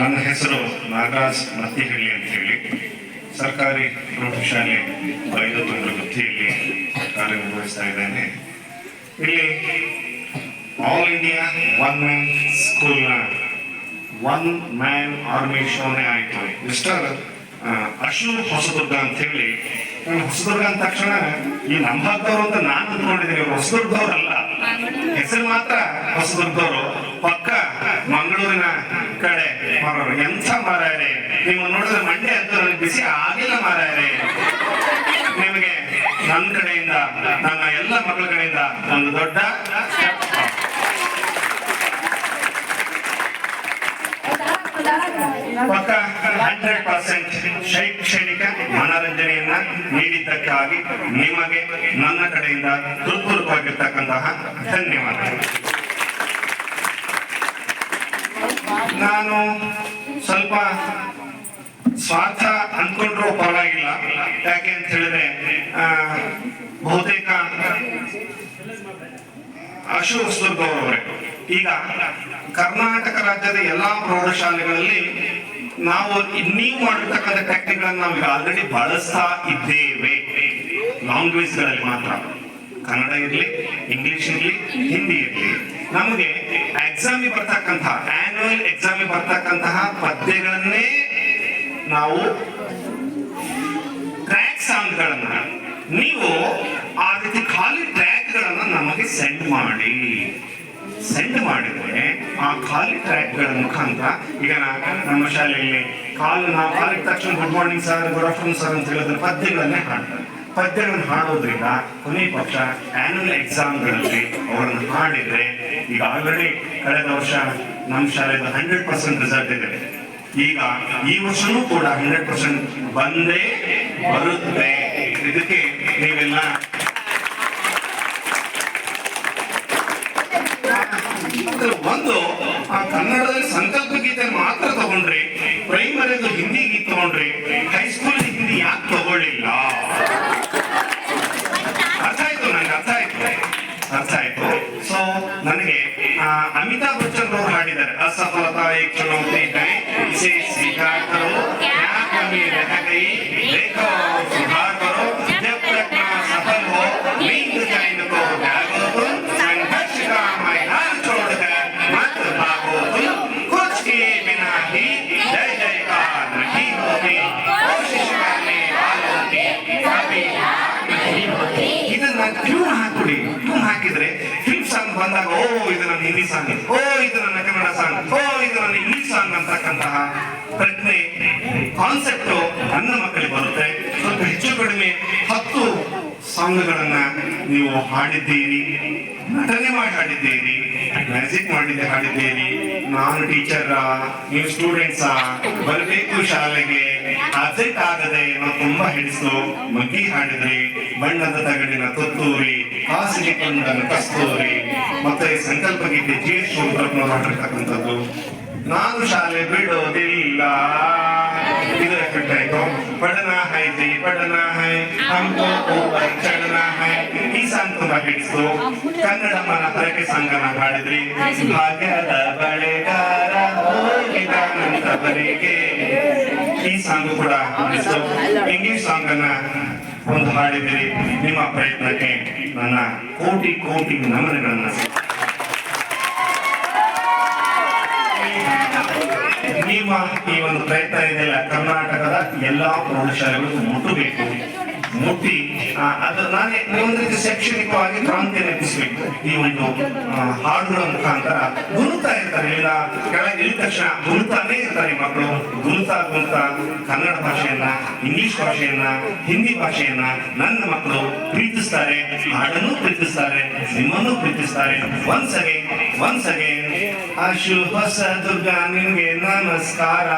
ನನ್ನ ಹೆಸರು ನಾಗರಾಜ್ ಮತ್ತಿಹಳ್ಳಿ ಅಂತ ಹೇಳಿ ಸರ್ಕಾರಿ ಪ್ರೌಢಶಾಲೆ ಬೈಲತ್ತೂರು ವೃತ್ತಿಯಲ್ಲಿ ಕಾರ್ಯನಿರ್ವಹಿಸ್ತಾ ಇದ್ದೇನೆ. ಇಲ್ಲಿ ಆಲ್ ಇಂಡಿಯಾ ಒನ್ ಮ್ಯಾನ್ ಸ್ಕೂಲ್ನ ಒನ್ ಮ್ಯಾನ್ ಆರ್ಮಿ ಶೋನೇ ಆಯಿತು. ಮಿಸ್ಟರ್ ಅಶು ಹೊಸದುರ್ಗ ಅಂತ ಹೇಳಿ ಹೊಸದುರ್ಗ ಅಂದ ತಕ್ಷಣ ಈ ನಮ್ಮ ಅಂತ ನಾನು ಅಂದ್ಕೊಂಡಿದ್ದೀನಿ ಹೊಸದುರ್ಗದವ್ರಲ್ಲ. ಹೆಸರು ಮಾತ್ರ ಹೊಸದುರ್ಗವರು ಪಕ್ಕ ಮಂಗಳೂರಿನ ಕಡೆ ಮಾರೋರು. ಎಂಥ ಮಾರಾಯರೆ. ನೀವು ನೋಡಿದ್ರೆ ಮಂಡ್ಯ ಅಂತ ನನಗೆ ಬಿಸಿ ಆಗಿಲ್ಲ ಮಾರಾಯರೆ. ನಿಮಗೆ ನನ್ನ ಕಡೆಯಿಂದ, ನನ್ನ ಎಲ್ಲ ಮಕ್ಕಳ ಕಡೆಯಿಂದ ಒಂದು ದೊಡ್ಡ ಪಕ್ಕ ಹಂಡ್ರೆಡ್ ಪರ್ಸೆಂಟ್ ಮನರಂಜನೆಯನ್ನ ನೀಡಿದ್ದಕ್ಕಾಗಿ ನಿಮಗೆ ನನ್ನ ಕಡೆಯಿಂದ ಹೃತ್ಪೂರ್ವಕವಾಗಿರ್ತಕ್ಕಂತಹ ಧನ್ಯವಾದಗಳು. ನಾನು ಸ್ವಲ್ಪ ಸ್ವಾರ್ಥ ಅಂದ್ಕೊಂಡ್ರೂ ಪರವಾಗಿಲ್ಲ. ಯಾಕೆ ಅಂತ ಹೇಳಿದ್ರೆ ಬಹುತೇಕ ಅಶು ಹೊಸದುರ್ಗವರವರೇ ಈಗ ಕರ್ನಾಟಕ ರಾಜ್ಯದ ಎಲ್ಲಾ ಪ್ರೌಢಶಾಲೆಗಳಲ್ಲಿ ನಾವು ನೀವು ಮಾಡಿರ್ತಕ್ಕಂಥ ಟೆಕ್ನಿಕ್ಗಳನ್ನು ನಾವು ಆಲ್ರೆಡಿ ಬಳಸ್ತಾ ಇದ್ದೇವೆ. ಲ್ಯಾಂಗ್ವೇಜ್ಗಳಲ್ಲಿ ಮಾತ್ರ. ಕನ್ನಡ ಇರಲಿ ಇಂಗ್ಲಿಷ್ ಇರಲಿ ಹಿಂದಿ ಇರಲಿ. ನಮಗೆ ಎಕ್ಸಾಮಿಗೆ ಬರ್ತಕ್ಕಂತಹ ಆನ್ಯುವಲ್ ಎಕ್ಸಾಮಿಗೆ ಬರ್ತಕ್ಕಂತಹ ಪದ್ಯಗಳನ್ನೇ ನಾವು ಟ್ರ್ಯಾಕ್ ಸಾಂಗ್ಗಳನ್ನ ನೀವು ಆ ರೀತಿ ಖಾಲಿ ಟ್ರ್ಯಾಕ್ಗಳನ್ನ ನಮಗೆ ಸೆಂಡ್ ಮಾಡಿ. ಸೆಂಡ್ ಮಾಡಿದ್ರೆ ಆ ಖಾಲಿ ಟ್ರ್ಯಾಕ್ಗಳ ಮುಖಾಂತರ ಈಗ ನಮ್ಮ ಶಾಲೆಯಲ್ಲಿ ಕಾಲು ನಾವು ಕಾಲಿದ ತಕ್ಷಣ good morning sir good afternoon sir ಅಂತ ಹೇಳಿದ್ರೆ ಪದ್ಯಗಳನ್ನೇ ಹಾಡ್ತಾರೆ. ಪದ್ಯಗಳನ್ನು ಹಾಡೋದ್ರಿಂದ ಕೊನೆ ಪಕ್ಷ ಆನ್ಯುವಲ್ ಎಕ್ಸಾಮ್ಗಳಲ್ಲಿ ಅವರನ್ನು ಹಾಡಿದ್ರೆ ಈಗ ಆಲ್ರೆಡಿ ಕಳೆದ ವರ್ಷ ನಮ್ಮ ಶಾಲೆಯಿಂದ ಹಂಡ್ರೆಡ್ ಪರ್ಸೆಂಟ್ ರಿಸಲ್ಟ್ ಇದೆ. ಈಗ ಈ ವರ್ಷನೂ ಕೂಡ ಹಂಡ್ರೆಡ್ ಪರ್ಸೆಂಟ್ ಬಂದೇ ಬರುತ್ತೆ. ಇದಕ್ಕೆ ನೀವೆಲ್ಲ ಇದ್ರ ಬಂದು ಆ ಕನ್ನಡದಲ್ಲಿ ಸಂಕಲ್ಪ ಗೀತೆ ಮಾತ್ರ ತಗೊಂಡ್ರಿ ಪ್ರೈಮರಿದು ಹಿಂದಿ ಗೀತೆ ತಗೊಂಡ್ರಿ ಹೈಸ್ಕೂಲ್ ಹಿಂದಿ ಯಾಕೆ ತಗೊಳ್ಳಿಲ್ಲ? ಅರ್ಥ ಆಯ್ತು ನಂಗೆ, ಅರ್ಥ ಆಯ್ತು ಅರ್ಥ ಆಯ್ತು. ಸೊ ನನಗೆ ಅಮಿತಾಬ್ ಬಚ್ಚನ್ ಅವರು ಹಾಡಿದ್ದಾರೆ, ಅಸಫಲತಾ ಚುನೌತಿ ಸ್ವೀಕಾರ ಕರೋ ಟ್ಯೂನ್ ಹಾಕೊಡಿ ಟ್ಯೂನ್ ಹಾಕಿದ್ರೆ ಫಿಲ್ಮ್ ಸಾಂಗ್ ಬಂದಾಗ, ಓ, ಇದು ನನ್ನ ಹಿಂದಿ ಸಾಂಗ್ ಓ, ಇದು ನನ್ನ ಕನ್ನಡ ಸಾಂಗ್ ಓ, ಇದು ನನ್ನ ಇಂಗ್ಲಿಷ್ ಸಾಂಗ್ ಅಂತಕ್ಕಂತಹ ಪ್ರಜ್ಞೆ ಕಾನ್ಸೆಪ್ಟ್ ನನ್ನ ಮಕ್ಕಳಿಗೆ ಬರುತ್ತೆ. ಸ್ವಲ್ಪ ಹೆಚ್ಚು ಕಡಿಮೆ ಹತ್ತು ಸಾಂಗ್ಗಳನ್ನ ನೀವು ಹಾಡಿದ್ದೀರಿ, ನಟನೆ ಮಾಡಿ ಹಾಡಿದ್ದೀರಿ ಮ್ಯಾಜಿಕ್ ಮಾಡಿದ್ದೆ ಹಾಡಿದ್ದೀರಿ. ನಾನು ಟೀಚರ್ ನೀವು ಸ್ಟೂಡೆಂಟ್ಸ್ ಬರಬೇಕು ಶಾಲೆಗೆ. ಅರ್ಜೆಂಟ್ ಆಗದೆ ನಾವು ತುಂಬಾ ಹಿಡಿಸು ಮಗ್ಗಿ ಹಾಡಿದ್ರಿ ಬಣ್ಣದ ತಗಡಿನ ತುತ್ತೂರಿ, ಹಾಸಿಗೆ ಕಂಡನ ಕಸ್ತೂರಿ, ಮತ್ತೆ ಸಂಕಲ್ಪ ಗೀತೆ ಜಿ ಎಸ್ ಮಾಡಿರ್ತಕ್ಕಂಥದ್ದು. ನಾನು ಶಾಲೆ ಬಿಡೋದಿಲ್ಲ. ಇದು ಕಟ್ಟಾಯ್ತು. ಪಡನ ಹೈ, ಜೈ ಪಡನ ಹೈ. ಹಂಕೋ ಓವರ್ ಚಡನ ಹೈ. ಈ ಸಾಂಗ್ ಹಿಡಿಸು ಕನ್ನಡ ಮನ ಹರಕೆ ಸಾಂಗನ ಹಾಡಿದ್ರಿ. ಭಾಗ್ಯದ ಬಳೆಗಾರ ಹೋಗಿದಾನಂತ ಈ ಸಾಂಗು ಕೂಡ ಇಂಗ್ಲಿಷ್ ಸಾಂಗ್ ಅನ್ನ ಒಂದು ಮಾಡಿದಿರಿ ನಿಮ್ಮ ಪ್ರಯತ್ನಕ್ಕೆ ನನ್ನ ಕೋಟಿ ಕೋಟಿ ನಮನಗಳನ್ನು. ನಿಮ್ಮ ಈ ಒಂದು ಪ್ರಯತ್ನ ಇದೆಯಲ್ಲ, ಕರ್ನಾಟಕದ ಎಲ್ಲಾ ಪ್ರೌಢಶಾಲೆಗಳು ಮುಟ್ಟಬೇಕು. ಮುಟ್ಟಿ. ಅದು ನಾನೇ ಒಂದು ರೀತಿ ಶೈಕ್ಷಣಿಕವಾಗಿ ಕ್ರಾಂತಿ ನೆನಪಿಸಬೇಕು. ಈ ಒಂದು ಹಾಡುಗಳ ಮುಖಾಂತರ ಗುರುತಾ ಇರ್ತಾರೆ. ಇಲ್ಲ, ಕೆಳಗೆ ಇಳಿದ ತಕ್ಷಣ ಗುರುತಾನೇ ಇರ್ತಾರೆ ಮಕ್ಕಳು. ಗುರುತಾ ಗುರುತಾ ಕನ್ನಡ ಭಾಷೆಯನ್ನ, ಇಂಗ್ಲಿಷ್ ಭಾಷೆಯನ್ನ, ಹಿಂದಿ ಭಾಷೆಯನ್ನ ನನ್ನ ಮಕ್ಕಳು ಪ್ರೀತಿಸ್ತಾರೆ. ಹಾಡನ್ನು ಪ್ರೀತಿಸ್ತಾರೆ ನಿಮ್ಮನ್ನು ಪ್ರೀತಿಸ್ತಾರೆ. Once again once again Ashu Hosadurga ನಿಮಗೆ ನಮಸ್ಕಾರ.